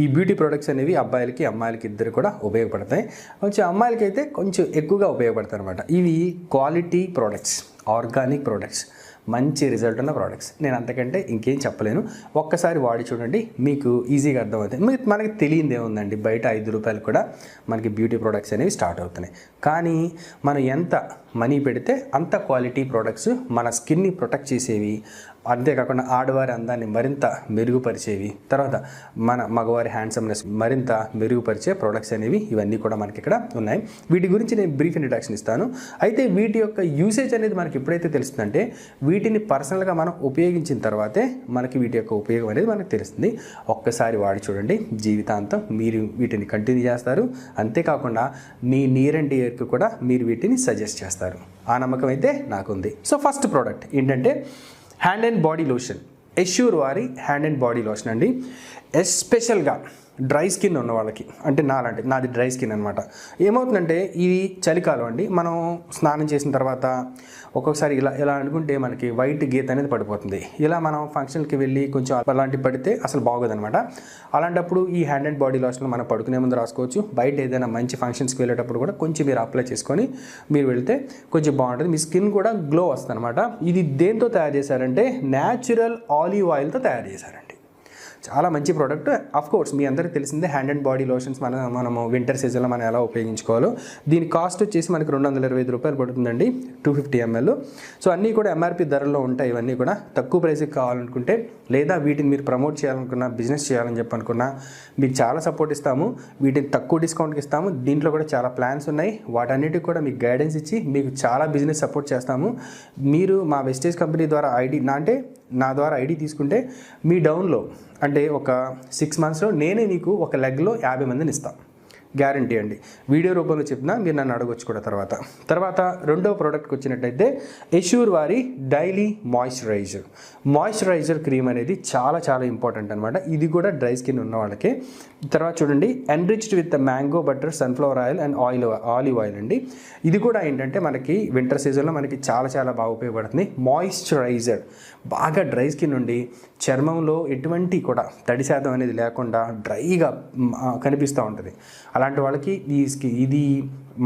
ఈ beauty products అనేవి అబ్బాయిలకి అమ్మాయిలకి ఇద్దరు కూడా ఉపయోగపడతాయి. కొంచెం అమ్మాయిలకి అయితే కొంచెం ఎక్కువగా ఉపయోగపడతాయి అనమాట ఇవి క్వాలిటీ ప్రోడక్ట్స్ ఆర్గానిక్ ప్రోడక్ట్స్ మంచి రిజల్ట్ ఉన్న ప్రోడక్ట్స్ నేను అంతకంటే ఇంకేం చెప్పలేను. ఒక్కసారి వాడి చూడండి మీకు ఈజీగా అర్థమవుతుంది మీ- మనకి తెలియంది ఏముందండి? బయట ఐదు రూపాయలు కూడా మనకి బ్యూటీ ప్రోడక్ట్స్ అనేవి స్టార్ట్ అవుతున్నాయి. కానీ మనం ఎంత మనీ పెడితే అంత క్వాలిటీ ప్రోడక్ట్స్ మన స్కిన్ని ప్రొటెక్ట్ చేసేవి అంతేకాకుండా ఆడవారి అందాన్ని మరింత మెరుగుపరిచేవి. తర్వాత మన మగవారి హ్యాండ్సమ్నెస్ మరింత మెరుగుపరిచే ప్రొడక్ట్స్ అనేవి ఇవన్నీ కూడా మనకి ఇక్కడ ఉన్నాయి. వీటి గురించి నేను బ్రీఫ్ ఇంట్రడక్షన్ ఇస్తాను. అయితే వీటి యొక్క యూసేజ్ అనేది మనకి ఎప్పుడైతే తెలుస్తుందంటే వీటిని పర్సనల్గా మనం ఉపయోగించిన తర్వాతే మనకి వీటి యొక్క ఉపయోగం అనేది మనకు తెలుస్తుంది. ఒక్కసారి వాడి చూడండి. జీవితాంతం మీరు వీటిని కంటిన్యూ చేస్తారు. అంతేకాకుండా మీ నియర్ అండ్ ఇయర్కి కూడా మీరు వీటిని సజెస్ట్ చేస్తారు. ఆ నమ్మకం అయితే నాకుంది. సో ఫస్ట్ ప్రోడక్ట్ ఏంటంటే hand and body lotion Assure వారి హ్యాండ్ అండ్ బాడీ లోషన్ అండి ఎస్పెషల్గా డ్రై స్కిన్ ఉన్న వాళ్ళకి. అంటే నాలాంటి నాది డ్రై స్కిన్ అనమాట ఏమవుతుందంటే ఇది చలికాలం అండి మనం స్నానం చేసిన తర్వాత ఒక్కొక్కసారి ఇలా ఇలా అనుకుంటే మనకి వైట్ గీత అనేది పడిపోతుంది. ఇలా మనం ఫంక్షన్కి వెళ్ళి కొంచెం అలాంటి పడితే అసలు బాగోదనమాట అలాంటప్పుడు ఈ హ్యాండ్ అండ్ బాడీ లోషన్ మనం పడుకునే ముందు రాసుకోవచ్చు. బయట ఏదైనా మంచి ఫంక్షన్స్కి వెళ్ళేటప్పుడు కూడా కొంచెం మీరు అప్లై చేసుకొని మీరు వెళ్తే కొంచెం బాగుంటుంది. మీ స్కిన్ కూడా గ్లో వస్తుంది అనమాట ఇది దేంతో తయారు చేశారంటే న్యాచురల్ ఆలివ్ ఆయిల్తో తయారు చేశారండి. చాలా మంచి ప్రోడక్ట్ అఫ్ కోర్స్ మీ అందరికీ తెలిసిందే హ్యాండ్ అండ్ బాడీ లోషన్స్ మన మనము వింటర్ సీజన్లో మనం ఎలా ఉపయోగించుకోవాలో. దీని కాస్ట్ వచ్చేసి మనకి రెండు వందల ఇరవై ఐదు రూపాయలు పడుతుందండి టూ ఫిఫ్టీ ఎంఎల్ సో అన్నీ కూడా ఎంఆర్పి ధరల్లో ఉంటాయి ఇవన్నీ కూడా. తక్కువ ప్రైస్కి కావాలనుకుంటే లేదా వీటిని మీరు ప్రమోట్ చేయాలనుకున్నా బిజినెస్ చేయాలని చెప్పి అనుకున్నా మీకు చాలా సపోర్ట్ ఇస్తాము. వీటిని తక్కువ డిస్కౌంట్కి ఇస్తాము. దీంట్లో కూడా చాలా ప్లాన్స్ ఉన్నాయి. వాటన్నిటికి కూడా మీకు గైడెన్స్ ఇచ్చి మీకు చాలా బిజినెస్ సపోర్ట్ చేస్తాము. మీరు మా వెస్టేజ్ కంపెనీ ద్వారా ఐడి నా అంటే నా ద్వారా ఐడి తీసుకుంటే మీ డౌన్లో అంటే ఒక సిక్స్ మంత్స్లో నేనే నీకు ఒక లెగ్లో యాభై మందిని ఇస్తాను గ్యారంటీ అండి. వీడియో రూపంలో చెప్పినా మీరు నన్ను అడగొచ్చు కూడా తర్వాత. తర్వాత రెండవ ప్రోడక్ట్కి వచ్చినట్టయితే ఎష్యూర్ వారి డైలీ మాయిశ్చరైజర్ మాయిశ్చరైజర్ క్రీమ్ అనేది చాలా చాలా ఇంపార్టెంట్ అనమాట ఇది కూడా డ్రై స్కిన్ ఉన్న వాళ్ళకి. తర్వాత చూడండి enriched with mango butter sunflower oil and oil olive oil అండి. ఇది కూడా ఏంటంటే మనకి వింటర్ సీజన్లో మనకి చాలా చాలా బాగా ఉపయోగపడుతుంది. మాయిశ్చరైజర్ బాగా డ్రై స్కిన్ ఉండి చర్మంలో ఎటువంటి కూడా తడి శాతం అనేది లేకుండా డ్రైగా కనిపిస్తూ ఉంటుంది. అలా అలాంటి వాళ్ళకి ఈ స్కి ఇది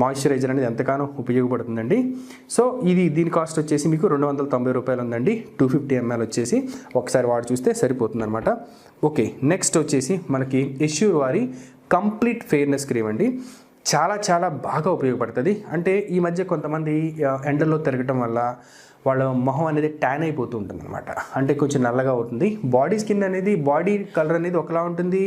మాయిశ్చరైజర్ అనేది ఎంతగానో ఉపయోగపడుతుందండి. సో ఇది దీని కాస్ట్ వచ్చేసి మీకు రెండు వందల తొంభై రూపాయలు ఉందండి. టూ ఫిఫ్టీ ఎంఎల్ వచ్చేసి ఒకసారి వాడు చూస్తే సరిపోతుందనమాట ఓకే నెక్స్ట్ వచ్చేసి మనకి ఇష్యూర్ వారి కంప్లీట్ ఫెయిర్నెస్ క్రీమ్ అండి. చాలా చాలా బాగా ఉపయోగపడుతుంది. అంటే ఈ మధ్య కొంతమంది ఎండల్లో తిరగటం వల్ల వాళ్ళ మొహం అనేది ట్యాన్ అయిపోతూ ఉంటుంది అనమాట అంటే కొంచెం నల్లగా అవుతుంది. బాడీ స్కిన్ అనేది బాడీ కలర్ అనేది ఒకలా ఉంటుంది.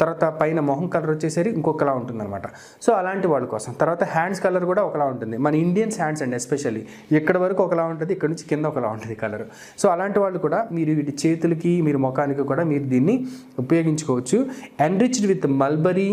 తర్వాత పైన మొహం కలర్ వచ్చేసరికి ఇంకొకలా ఉంటుంది అనమాట సో అలాంటి వాళ్ళ కోసం. తర్వాత హ్యాండ్స్ కలర్ కూడా ఒకలా ఉంటుంది. మన ఇండియన్స్ హ్యాండ్స్ అండి ఎస్పెషల్లీ ఇక్కడ వరకు ఒకలా ఉంటుంది ఇక్కడ నుంచి కింద ఒకలా ఉంటుంది కలర్ సో అలాంటి వాళ్ళు కూడా మీరు వీటి చేతులకి మీరు ముఖానికి కూడా మీరు దీన్ని ఉపయోగించుకోవచ్చు. Enriched with mulberry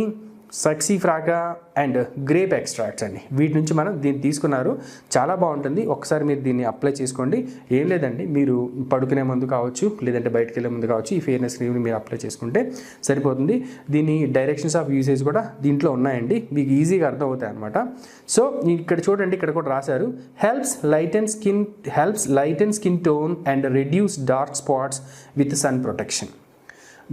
saxifraga and grape extracts అండి. వీటి నుంచి మనం దీన్ని తీసుకున్నారు. చాలా బాగుంటుంది. ఒకసారి మీరు దీన్ని అప్లై చేసుకోండి. ఏం లేదండి. మీరు పడుకునే ముందు కావచ్చు లేదంటే బయటకు వెళ్ళే ముందు కావచ్చు ఈ ఫేర్నెస్ క్రీమ్ని మీరు అప్లై చేసుకుంటే సరిపోతుంది. దీని డైరెక్షన్స్ ఆఫ్ యూసేజ్ కూడా దీంట్లో ఉన్నాయండి. మీకు ఈజీగా అర్థమవుతాయి అనమాట సో ఇక్కడ చూడండి. ఇక్కడ కూడా రాశారు. Helps light and skin helps light and skin tone and reduce dark spots with sun protection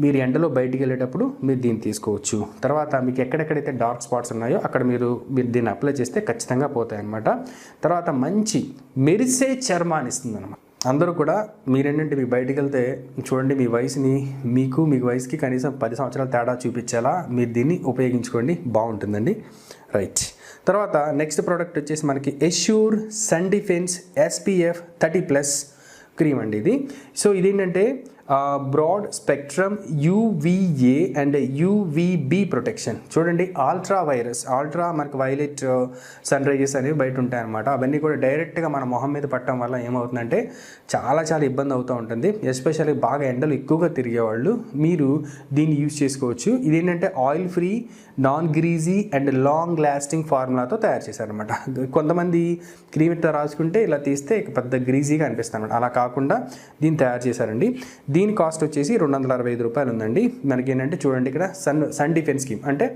మీరు ఎండలో బయటికి వెళ్ళేటప్పుడు మీరు దీన్ని తీసుకోవచ్చు. తర్వాత మీకు ఎక్కడెక్కడైతే డార్క్ స్పాట్స్ ఉన్నాయో అక్కడ మీరు మీరు దీన్ని అప్లై చేస్తే ఖచ్చితంగా పోతాయి అనమాట తర్వాత మంచి మెరిసే చర్మాన్ని ఇస్తుంది అనమాట అందరూ కూడా మీరేంటంటే మీ బయటికి వెళ్తే చూడండి మీ వయసుని మీకు మీ వయసుకి కనీసం పది సంవత్సరాల తేడా చూపించేలా మీరు దీన్ని ఉపయోగించుకోండి. బాగుంటుందండి. రైట్ తర్వాత నెక్స్ట్ ప్రోడక్ట్ వచ్చేసి మనకి Assure sun defence SPF thirty plus cream అండి ఇది. సో ఇదేంటంటే broad spectrum UVA and UVB protection. చూడండి ఆల్ట్రా వైరస్ ఆల్ట్రా మనకు వైలెట్ సన్ రైజెస్ అనేవి బయట ఉంటాయి అనమాట అవన్నీ కూడా డైరెక్ట్గా మన మొహం మీద పట్టడం వల్ల ఏమవుతుందంటే చాలా చాలా ఇబ్బంది అవుతూ ఉంటుంది. ఎస్పెషల్లీ బాగా ఎండలు ఎక్కువగా తిరిగేవాళ్ళు మీరు దీన్ని యూజ్ చేసుకోవచ్చు. ఇదేంటంటే oil free non greasy and long lasting ఫార్ములాతో తయారు చేశారనమాట కొంతమంది క్రీమ్ ఇట్లా రాసుకుంటే ఇలా తీస్తే పెద్ద గ్రీజీగా అనిపిస్తుంది అనమాట అలా కాకుండా దీన్ని తయారు చేశారండి. దీని కాస్ట్ వచ్చేసి రెండు వందల అరవై ఐదు రూపాయలు ఉందండి మనకి ఏంటంటే చూడండి ఇక్కడ సన్ సన్ డిఫెన్స్ స్కీమ్. అంటే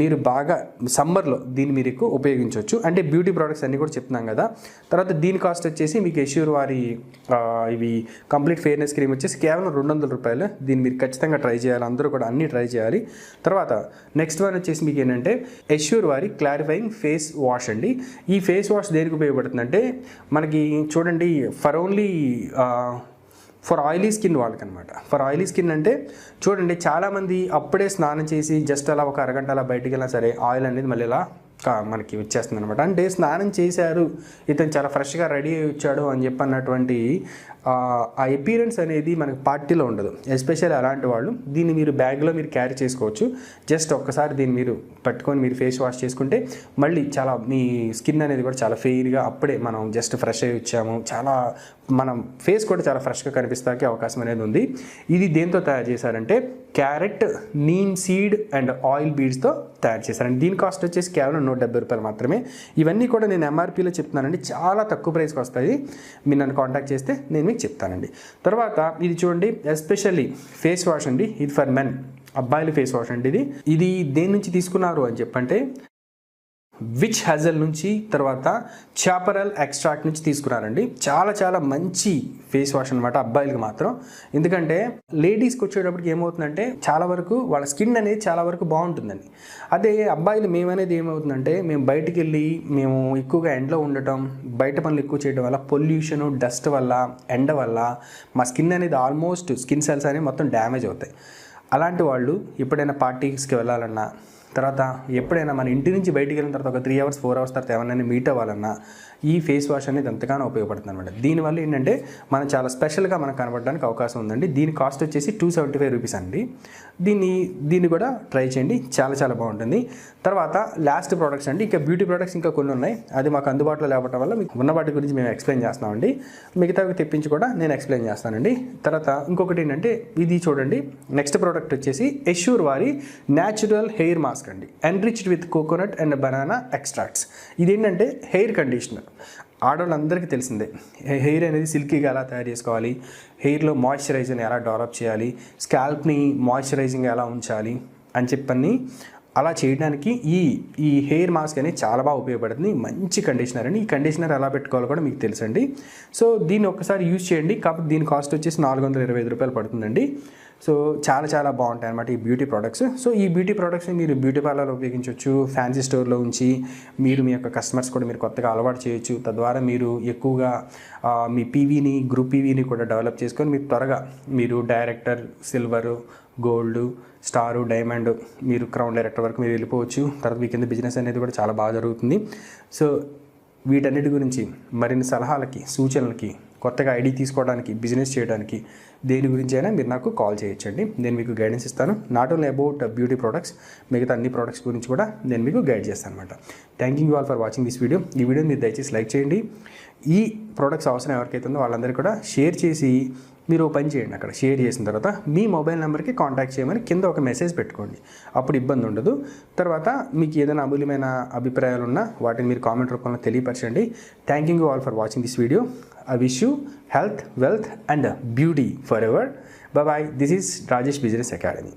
మీరు బాగా సమ్మర్లో దీన్ని మీరు ఎక్కువ ఉపయోగించవచ్చు అంటే బ్యూటీ ప్రోడక్ట్స్ అన్నీ కూడా చెప్తున్నాం కదా. తర్వాత దీని కాస్ట్ వచ్చేసి మీకు యశ్యూర్ వారి ఇవి కంప్లీట్ ఫెయిర్నెస్ క్రీమ్ వచ్చేసి కేవలం రెండు వందల రూపాయలు. దీన్ని మీరు ఖచ్చితంగా ట్రై చేయాలి. అందరూ కూడా అన్నీ ట్రై చేయాలి. తర్వాత నెక్స్ట్ వన్ వచ్చేసి మీకు ఏంటంటే యశ్యూర్ వారి క్లారిఫైయింగ్ ఫేస్ వాష్ అండి. ఈ ఫేస్ వాష్ దేనికి ఉపయోగపడుతుందంటే మనకి చూడండి for only for oily skin వాళ్ళకనమాట. For oily skin అంటే చూడండి చాలామంది అప్పుడే స్నానం చేసి జస్ట్ అలా ఒక అరగంట అలా బయటికి వెళ్ళినా సరే ఆయిల్ అనేది మళ్ళీ ఇలా మనకి వచ్చేస్తుంది అనమాట అంటే స్నానం చేశారు ఇతను చాలా ఫ్రెష్గా రెడీ అయ్యి వచ్చాడు అని చెప్పి అన్నటువంటి ఆ, ఆ ఎపీరెన్స్ అనేది మనకి పార్టీలో ఉండదు. ఎస్పెషల్లీ అలాంటి వాళ్ళు దీన్ని మీరు బ్యాగ్లో మీరు క్యారీ చేసుకోవచ్చు. జస్ట్ ఒక్కసారి దీన్ని మీరు పట్టుకొని మీరు ఫేస్ వాష్ చేసుకుంటే మళ్ళీ చాలా మీ స్కిన్ అనేది కూడా చాలా ఫెయిర్గా అప్పుడే మనం జస్ట్ ఫ్రెష్ అయ్యి వచ్చాము. చాలా మనం ఫేస్ కూడా చాలా ఫ్రెష్గా కనిపిస్తానికి అవకాశం అనేది ఉంది. ఇది దేంతో తయారు చేశారంటే carrot neem seed and oil బీడ్స్తో తయారు చేశారండి దీని కాస్ట్ వచ్చేసి కేవలం నూట డెబ్బై రూపాయలు మాత్రమే. ఇవన్నీ కూడా నేను ఎంఆర్పీలో చెప్తున్నానండి. చాలా తక్కువ ప్రైస్కి వస్తాయి. మీరు నన్ను కాంటాక్ట్ చేస్తే నేను మీకు చెప్తానండి. తర్వాత ఇది చూడండి ఎస్పెషల్లీ ఫేస్ వాష్ అండి. ఇది ఫర్ మెన్. అబ్బాయిల ఫేస్ వాష్ అండి ఇది. ఇది దేని నుంచి తీసుకున్నారు అని చెప్పంటే విచ్ హెజల్ నుంచి తర్వాత చాపరల్ ఎక్స్ట్రాక్ట్ నుంచి తీసుకున్నారండి చాలా చాలా మంచి ఫేస్ వాష్ అనమాట అబ్బాయిలకి మాత్రం. ఎందుకంటే లేడీస్కి వచ్చేటప్పటికి ఏమవుతుందంటే చాలా వరకు వాళ్ళ స్కిన్ అనేది చాలా వరకు బాగుంటుందండి. అదే అబ్బాయిలు మేమనేది ఏమవుతుందంటే మేము బయటికి వెళ్ళి మేము ఎక్కువగా ఎండలో ఉండటం బయట పనులు ఎక్కువ చేయడం వల్ల పొల్యూషన్ డస్ట్ వల్ల ఎండ వల్ల మా స్కిన్ అనేది ఆల్మోస్ట్ స్కిన్ సెల్స్ అనేవి మొత్తం డ్యామేజ్ అవుతాయి. అలాంటి వాళ్ళు ఎప్పుడైనా పార్టీస్కి వెళ్ళాలన్నా తర్వాత ఎప్పుడైనా మన ఇంటి నుంచి బయటికి వెళ్ళిన తర్వాత ఒక త్రీ అవర్స్ ఫోర్ అవర్స్ తర్వాత ఎవరైనా మీట్ అవ్వాలన్నా ఈ ఫేస్ వాష్ అనేది ఎంతగానో ఉపయోగపడుతుంది అనమాట దీనివల్ల ఏంటంటే మనం చాలా స్పెషల్గా మనం కనబడడానికి అవకాశం ఉందండి. దీని కాస్ట్ వచ్చేసి టూ సెవెంటీ ఫైవ్ రూపీస్ అండి. దీన్ని దీన్ని కూడా ట్రై చేయండి. చాలా చాలా బాగుంటుంది. తర్వాత లాస్ట్ ప్రోడక్ట్స్ అండి. ఇంకా బ్యూటీ ప్రోడక్ట్స్ ఇంకా కొన్ని ఉన్నాయి. అది మాకు అందుబాటులో లేవటం వల్ల మీకు ఉన్న వాటి గురించి మేము ఎక్స్ప్లెయిన్ చేస్తామండి మిగతావి తెప్పించి కూడా నేను ఎక్స్ప్లెయిన్ చేస్తానండి. తర్వాత ఇంకొకటి ఏంటంటే ఇది చూడండి. నెక్స్ట్ ప్రోడక్ట్ వచ్చేసి ఎష్యూర్ వారి న్యాచురల్ హెయిర్ మాస్క్ అండి. Enriched with coconut and banana extracts ఇదేంటంటే హెయిర్ కండిషనర్. ఆడవాళ్ళందరికీ తెలిసిందే. హెయిర్ అనేది సిల్కీగా ఎలా తయారు చేసుకోవాలి? హెయిర్లో మాయిశ్చరైజర్ని ఎలా డెవలప్ చేయాలి? స్కాల్ప్ని మాయిశ్చరైజింగ్ ఎలా ఉంచాలి? అని చెప్పని అలా చేయడానికి ఈ ఈ హెయిర్ మాస్క్ అనేది చాలా బాగా ఉపయోగపడుతుంది. మంచి కండిషనర్ అండి. ఈ కండిషనర్ ఎలా పెట్టుకోవాలో కూడా మీకు తెలుసండి. సో దీన్ని ఒక్కసారి యూజ్ చేయండి. కాకపోతే దీని కాస్ట్ వచ్చేసి నాలుగు వందల ఇరవై ఐదు రూపాయలు పడుతుందండి. సో చాలా చాలా బాగుంటాయి అనమాట ఈ బ్యూటీ ప్రోడక్ట్స్. సో ఈ బ్యూటీ ప్రోడక్ట్స్ని మీరు బ్యూటీ పార్లర్లో ఉపయోగించవచ్చు ఫ్యాన్సీ స్టోర్లో ఉంచి మీరు మీ యొక్క కస్టమర్స్ కూడా మీరు కొత్తగా అలవాటు చేయొచ్చు. తద్వారా మీరు ఎక్కువగా మీ పీవీని గ్రూప్ పీవీని కూడా డెవలప్ చేసుకొని మీరు త్వరగా మీరు director silver gold star diamond మీరు క్రౌన్ డైరెక్టర్ వరకు మీరు వెళ్ళిపోవచ్చు. తర్వాత మీ కింద బిజినెస్ అనేది కూడా చాలా బాగా జరుగుతుంది. సో వీటన్నిటి గురించి మరిన్ని సలహాలకి సూచనలకి కొత్తగా ఐడి తీసుకోవడానికి బిజినెస్ చేయడానికి దేని గురించి అయినా మీరు నాకు కాల్ చేయొచ్చండి. నేను మీకు గైడెన్స్ ఇస్తాను. Not only about beauty products మిగతా అన్ని ప్రోడక్ట్స్ గురించి కూడా నేను మీకు గైడ్ చేస్తాను అనమాట thank you all for watching this video ఈ వీడియో మీరు దయచేసి లైక్ చేయండి. ఈ ప్రోడక్ట్స్ అవసరం ఎవరికైతే ఉందో వాళ్ళందరికీ కూడా షేర్ చేసి మీరు పని చేయండి అక్కడ. షేర్ చేసిన తర్వాత మీ మొబైల్ నెంబర్కి కాంటాక్ట్ చేయమని కింద ఒక మెసేజ్ పెట్టుకోండి. అప్పుడు ఇబ్బంది ఉండదు. తర్వాత మీకు ఏదైనా అమూల్యమైన అభిప్రాయాలు ఉన్నా వాటిని మీరు కామెంట్ రూపంలో తెలియపరచండి. Thank you all for watching this video I wish you health, wealth and beauty forever. Bye bye. This is Rajesh Business Academy.